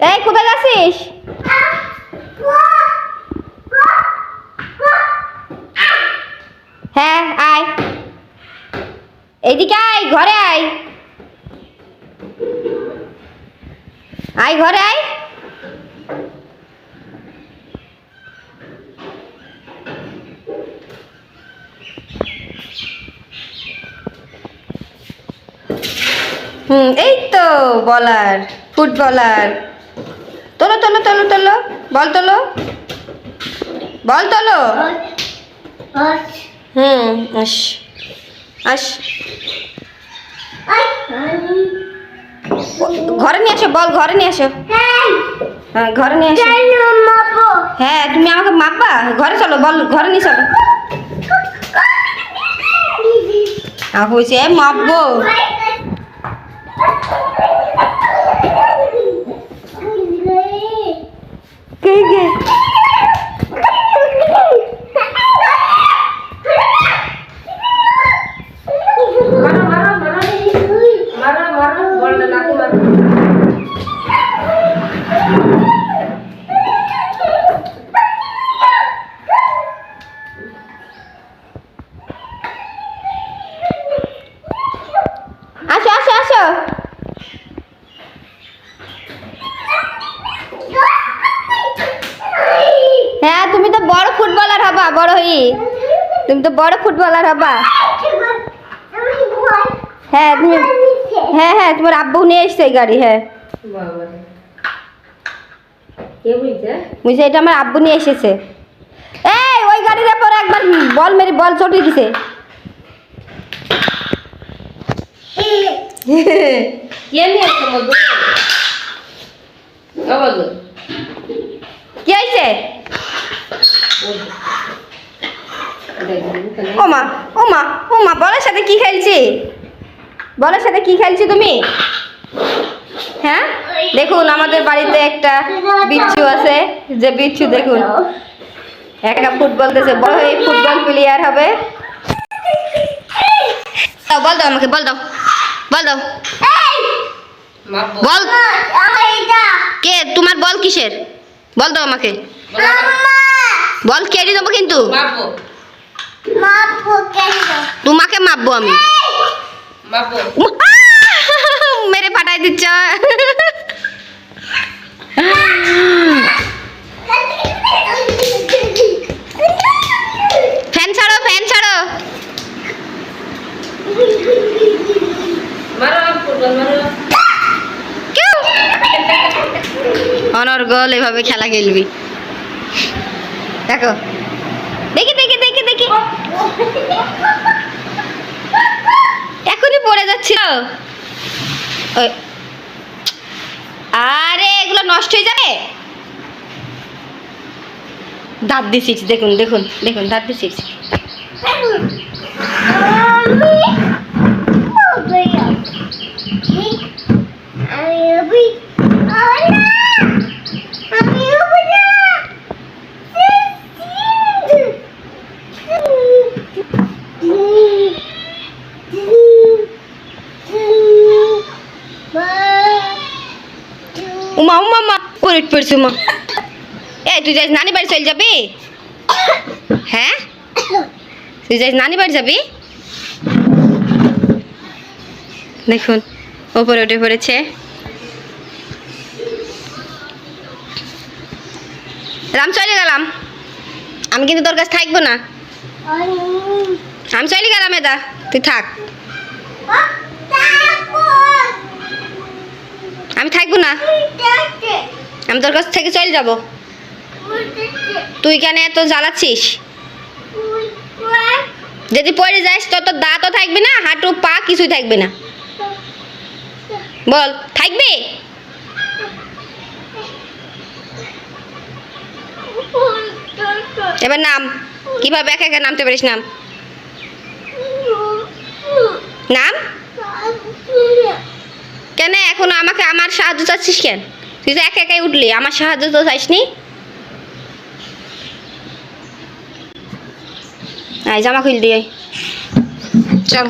এই কোথায় যাচ্ছিস হ্যাঁ আয় এইদিকে আয় ঘরে আয় আয় ঘরে আয় হুম, এই তো বলার ফুটবলার তোলো তোলো তোলো তোলো, বল তোলো। বল, তোলো। হুম, আস আস। ঘরে নিয়ে আসো বল, ঘরে নিয়ে আসো হ্যাঁ ঘরে নিয়ে আসো হ্যাঁ তুমি আমাকে মাপবা? ঘরে চলো, বল, ঘরে নিয়ে চলো। হয়েছে মাপবো। আসো আসো হ্যাঁ তুমি তো বড় ফুটবলার হবা, বড় হই তুমি তো বড় ফুটবলার হবা। হ্যাঁ তুমি হ্যাঁ হ্যাঁ তোমার আব্বু নিয়ে এসছে এই গাড়ি হ্যাঁ। বুঝছে এটা আমার আব্বু নিয়ে এসেছে। এই, ওই গাড়ির পরে একবার বল মেরে, বল চটিয়ে দিছে। কে নিয়ে আসছে মধু বলো কি হয়েছে ওমা ওমা ওমা বলের সাথে কি খেলছি? বলের সাথে কি খেলছি তুমি? হ্যাঁ? দেখুন, আমাদের বাড়িতে একটা বিচ্ছু আছে। যে বিচ্ছু, দেখুন। একটা ফুটবল দেশে বড় হয়ে ফুটবল প্লেয়ার হবে। বল দাও আমাকে, বল দাও। বল। দাও বল। কে? তোমার বল কিসের? বল দাও আমাকে। বল কেড়ে দেবো কিন্তু। মাপবো। তোমাকে মাপবো আমি। মাপবো। মেরে ফাটাই দিচ্ছ। অনর্গল, এভাবে খেলা খেলবি। দেখো। দেখি দেখি দেখি দেখি। এখনই পড়ে যাচ্ছিল আরে, এগুলো নষ্ট হয়ে যাবে? দাঁত দিছিস দেখুন দেখুন দেখুন, দাঁত দিছিস উমা উমা মা করে পড়ছি উমা। এই তুই যাই নানি বাড়ি চলে যাবি? হ্যাঁ? তুই যাই নানি বাড়ি যাবি? দেখুন ওপরে উঠে পড়েছে। রাম চলে গেলাম। আমি কিন্তু তোর কাছে থাকব না। আমি চলে গেলাম এদা। তুই থাক। আমি থাকব না। আমি তোর কাছ থেকে চলে যাব। তুই কেন এত জ্বালাচ্ছিস? যদি পড়ে যাস তো তোর দাঁতও থাকবে না, হাঁটু, পা কিছুই থাকবে না। বল, থাকবে? এবার নাম। কীভাবে একা একা নামতে পারিস নাম? নাম? কেন? এখন আমাকে আমার সাহায্য চাচ্ছিস কেন? তুই তো একা একাই উঠলি, আমার সাহায্য তো চাইসনি। আয়, জামা খুল দিয়ে চল।